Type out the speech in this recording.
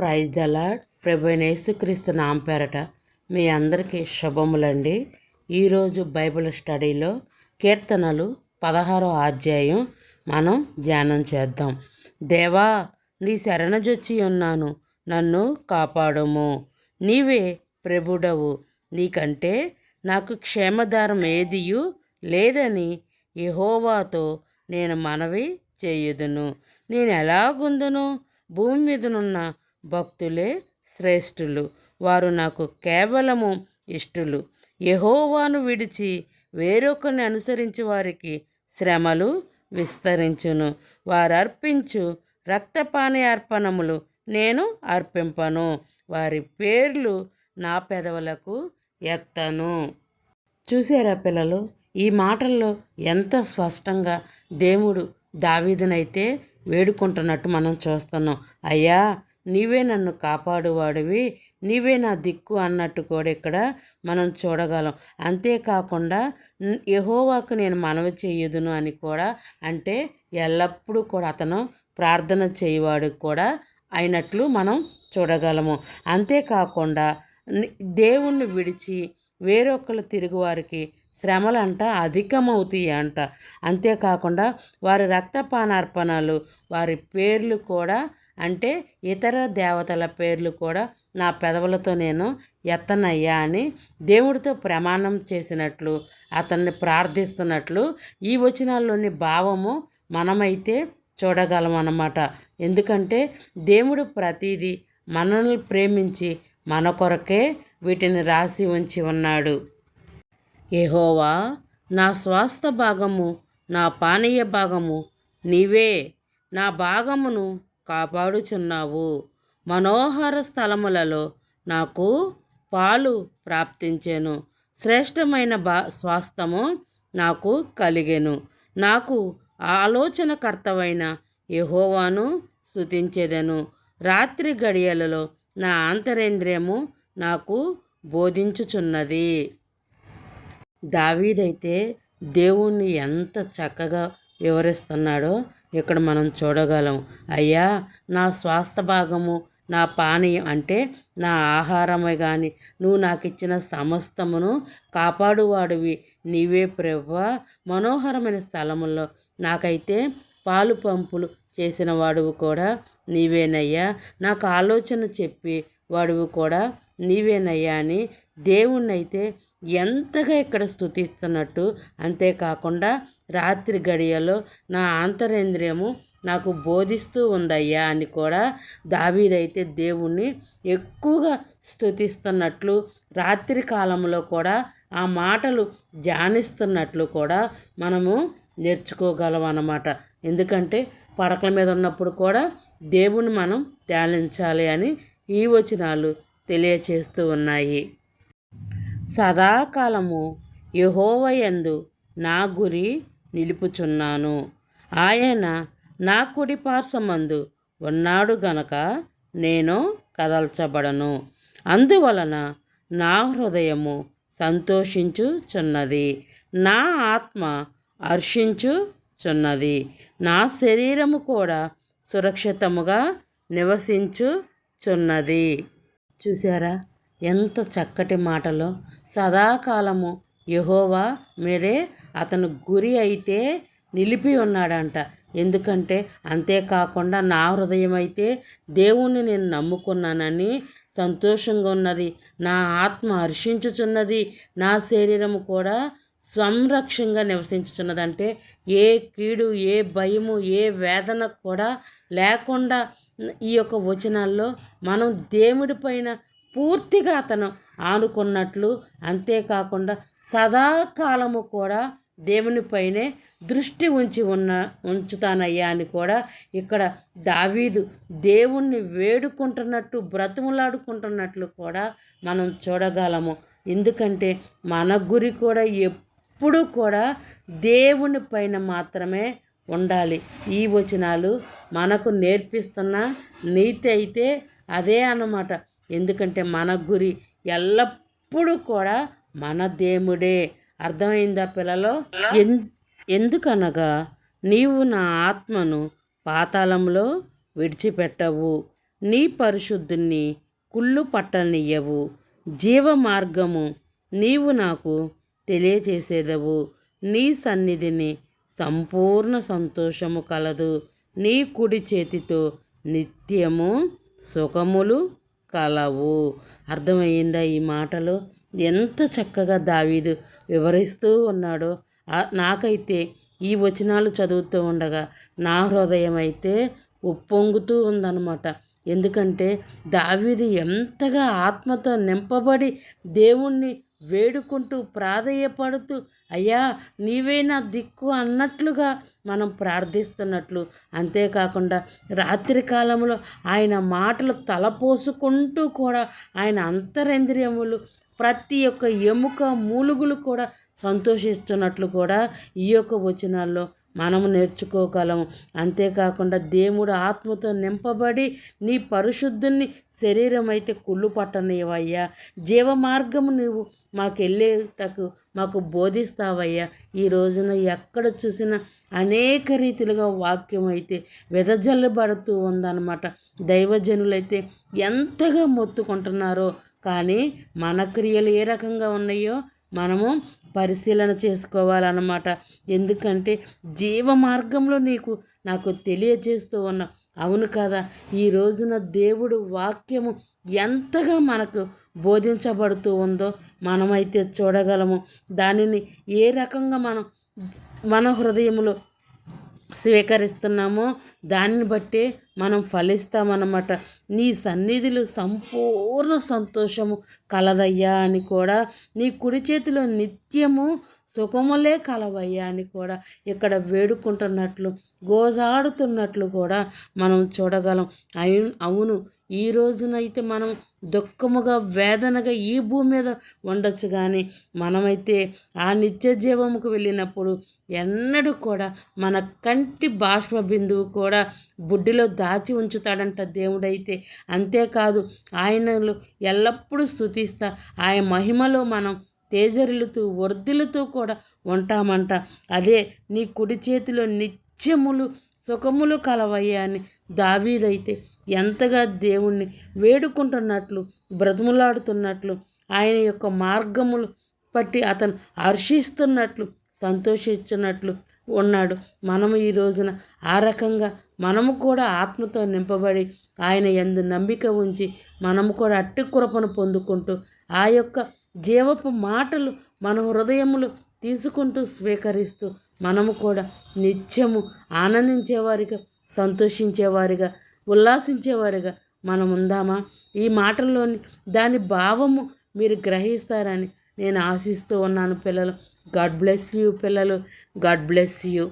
Praise the Lord ప్రభు నామ పేరట మీ అందరికీ శుభములండి. ఈరోజు బైబిల్ స్టడీలో కీర్తనలు పదహారో అధ్యాయం మనం ధ్యానం చేద్దాం. దేవా నీ శరణజొచ్చి ఉన్నాను నన్ను కాపాడుము. నీవే ప్రభుడవు నీకంటే నాకు క్షేమధారం ఏదియు లేదని యహోవాతో నేను మనవి చేయుదును. నేను ఎలాగుందును? భూమి మీదనున్న భక్తులే శ్రేష్ఠులు. వారు నాకు కేవలము ఇష్టులు. యహోవాను విడిచి వేరొకరిని అనుసరించి వారికి శ్రమలు విస్తరించును. వారు అర్పించు రక్తపాని అర్పణములు నేను అర్పింపను. వారి పేర్లు నా పెదవులకు ఎత్తను. చూసారా పిల్లలు ఈ మాటల్లో ఎంత స్పష్టంగా దేవుడు దావీదునైతే వేడుకుంటున్నట్టు మనం చూస్తున్నాం. అయ్యా నీవే నన్ను కాపాడువాడివి నీవే నా దిక్కు అన్నట్టు కూడా ఇక్కడ మనం చూడగలం. అంతేకాకుండా యహోవాకు నేను మనవి చేయదును అని కూడా అంటే ఎల్లప్పుడూ కూడా అతను ప్రార్థన చేయవాడు కూడా అయినట్లు మనం చూడగలము. అంతేకాకుండా దేవుణ్ణి విడిచి వేరొకరు తిరుగువారికి శ్రమలంట అధికమవుతాయి అంట. అంతేకాకుండా వారి రక్తపానార్పణలు వారి పేర్లు కూడా అంటే ఇతర దేవతల పేర్లు కూడా నా పెదవులతో నేను ఎత్తనయ్యా అని దేవుడితో ప్రమాణం చేసినట్లు అతన్ని ప్రార్థిస్తున్నట్లు ఈ వచనాల్లోని భావము మనమైతే చూడగలం అన్నమాట ఎందుకంటే దేవుడు ప్రతిదీ మనల్ని ప్రేమించి మన కొరకే వీటిని రాసి ఉంచి ఉన్నాడు. ఏహోవా నా స్వాస్థ భాగము నా పానీయ భాగము నీవే. నా భాగమును కాపాడుచున్నావు. మనోహర స్థలములలో నాకు పాలు ప్రాప్తించెను. శ్రేష్టమైన బా స్వాస్థము నాకు కలిగెను. నాకు ఆలోచనకర్తవైన యహోవాను స్తుతించెదను. రాత్రి గడియలలో నా ఆంతరేంద్రియము నాకు బోధించుచున్నది. దావీదైతే దేవుణ్ణి ఎంత చక్కగా వివరిస్తున్నాడో ఇక్కడ మనం చూడగలం. అయ్యా నా స్వాస్థ భాగము నా పానీయం అంటే నా ఆహారమే కానీ నువ్వు నాకు ఇచ్చిన సమస్తమును కాపాడువాడివి. నీవే ప్రభా మనోహరమైన స్థలముల్లో నాకైతే పాలు పంపులు చేసిన వాడువు కూడా నీవేనయ్యా. నాకు ఆలోచన చెప్పి వాడువు కూడా నీవేనయ్యా అని దేవుణ్ణైతే ఎంతగా ఇక్కడ స్థుతిస్తున్నట్టు అంతేకాకుండా రాత్రి గడియలో నా ఆంతరేంద్రియము నాకు బోధిస్తూ ఉందయ్యా అని కూడా దావీదైతే దేవుణ్ణి ఎక్కువగా స్థుతిస్తున్నట్లు రాత్రి కాలంలో కూడా ఆ మాటలు ధ్యానిస్తున్నట్లు కూడా మనము నేర్చుకోగలం అన్నమాట ఎందుకంటే పడకల మీద ఉన్నప్పుడు కూడా దేవుని మనం ధ్యానించాలి అని ఈ వచనాలు తెలియచేస్తూ ఉన్నాయి. సదాకాలము యహోవయందు నా గురి నిలుపుచున్నాను. ఆయన నా కుడి పార్శ్వమందు ఉన్నాడు గనక నేను కదల్చబడను. అందువలన నా హృదయము సంతోషించుచున్నది. నా ఆత్మ హర్షించుచున్నది. నా శరీరము కూడా సురక్షితముగా నివసించుచున్నది. చూసారా ఎంత చక్కటి మాటలో. సదాకాలము యహోవా మీరే అతను గురి అయితే నిలిపి ఉన్నాడంట. ఎందుకంటే అంతేకాకుండా నా హృదయం అయితే దేవుణ్ణి నేను నమ్ముకున్నానని సంతోషంగా ఉన్నది. నా ఆత్మ హర్షించుచున్నది. నా శరీరము కూడా సంరక్షంగా నివసించుచున్నదంటే ఏ కీడు ఏ భయము ఏ వేదన కూడా లేకుండా ఈ యొక్క వచనాల్లో మనం దేవుడి పైన పూర్తిగా అతను ఆనుకున్నట్లు అంతేకాకుండా సదాకాలము కూడా దేవునిపైనే దృష్టి ఉంచి ఉన్న ఉంచుతానయ్యా అని కూడా ఇక్కడ దావీదు దేవుణ్ణి వేడుకుంటున్నట్టు బ్రతుములాడుకుంటున్నట్లు కూడా మనం చూడగలము. ఎందుకంటే మన గురి కూడా ఎప్పుడూ కూడా దేవుని పైన మాత్రమే ఉండాలి. ఈ వచనాలు మనకు నేర్పిస్తున్న నీతి అయితే అదే అన్నమాట. ఎందుకంటే మన గురి ఎల్లప్పుడూ కూడా మన దేవుడే. అర్థమైందా పిల్లలో? ఎన్ ఎందుకనగా నీవు నా ఆత్మను పాతాళంలో విడిచిపెట్టవు. నీ పరిశుద్ధుని కుళ్ళు పట్టనియ్యవు. జీవ మార్గము నీవు నాకు తెలియచేసేదవు. నీ సన్నిధిని సంపూర్ణ సంతోషము కలదు. నీ కుడి చేతితో నిత్యము సుఖములు కలవు. అర్థమయ్యిందా ఈ మాటలు? ఎంత చక్కగా దావీదు వివరిస్తూ ఉన్నాడో. నాకైతే ఈ వచనాలు చదువుతూ ఉండగా నా హృదయం అయితే ఉప్పొంగుతూ ఉందన్నమాట. ఎందుకంటే దావీది ఎంతగా ఆత్మతో నింపబడి దేవుణ్ణి వేడుకుంటూ ప్రాధేయపడుతూ అయ్యా నీవే నా దిక్కు అన్నట్లుగా మనం ప్రార్థిస్తున్నట్లు. అంతేకాకుండా రాత్రి కాలంలో ఆయన మాటలు తలపోసుకుంటూ కూడా ఆయన అంతరేంద్రియములు ప్రతి ఒక్క ఎముక మూలుగులు కూడా సంతోషిస్తున్నట్లు కూడా ఈ యొక్క వచనాల్లో మనము నేర్చుకోగలము. అంతేకాకుండా దేవుడు ఆత్మతో నింపబడి నీ పరిశుద్ధుని శరీరం అయితే కుళ్ళు పట్టనివయ్యా జీవ మార్గము నువ్వు మాకు వెళ్ళేటకు మాకు బోధిస్తావయ్యా. ఈ రోజున ఎక్కడ చూసినా అనేక రీతిలుగా వాక్యం అయితే వెదజల్లబడుతూ ఉందన్నమాట. దైవజనులైతే ఎంతగా మొత్తుకుంటున్నారో కానీ మన క్రియలు ఏ రకంగా ఉన్నాయో మనము పరిశీలన చేసుకోవాలన్నమాట. ఎందుకంటే జీవ మార్గంలో నీకు నాకు తెలియజేస్తూ ఉన్న అవును కదా ఈ రోజున దేవుడు వాక్యము ఎంతగా మనకు బోధించబడుతూ ఉందో మనమైతే చూడగలము. దానిని ఏ రకంగా మనం మన హృదయంలో స్వీకరిస్తున్నామో దాన్ని బట్టే మనం ఫలిస్తామన్నమాట. నీ సన్నిధిలో సంపూర్ణ సంతోషము కలదయ్యా అని కూడా నీ కుడి చేతిలో నిత్యము సుఖములే కలవయ్యా అని కూడా ఇక్కడ వేడుకుంటున్నట్లు గోజాడుతున్నట్లు కూడా మనం చూడగలం. అవును ఈ రోజునైతే మనం దుఃఖముగా వేదనగా ఈ భూమి మీద ఉండొచ్చు కానీ మనమైతే ఆ నిత్య జీవముకు వెళ్ళినప్పుడు ఎన్నడూ కూడా మన కంటి బాష్ప బిందువు కూడా బుడ్డిలో దాచి ఉంచుతాడంట దేవుడైతే. అంతేకాదు ఆయనలు ఎల్లప్పుడూ స్థుతిస్తా ఆయన మహిమలో మనం తేజరులతో వర్ధిల్లుతూ కూడా ఉంటామంట. అదే నీ కుడి చేతిలో నిత్యములు సుఖములు కలవయ్యా అని దావీదైతే ఎంతగా దేవుణ్ణి వేడుకుంటున్నట్లు బ్రతుములాడుతున్నట్లు ఆయన యొక్క మార్గములు పట్టి అతను హర్షిస్తున్నట్లు సంతోషించినట్లు ఉన్నాడు. మనము ఈ రోజున ఆ రకంగా మనము కూడా ఆత్మతో నింపబడి ఆయన ఎందు నమ్మిక ఉంచి మనము కూడా అట్టి కురపను పొందుకుంటూ ఆ యొక్క జీవపు మాటలు మన హృదయములు తీసుకుంటూ స్వీకరిస్తూ మనము కూడా నిత్యము ఆనందించేవారిగా సంతోషించేవారిగా ఉల్లాసించేవారిగా మనం ఉందామా? ఈ మాటల్లోని దాని భావము మీరు గ్రహిస్తారని నేను ఆశిస్తూ ఉన్నాను పిల్లలు. గాడ్ బ్లెస్ యూ పిల్లలు. God bless you.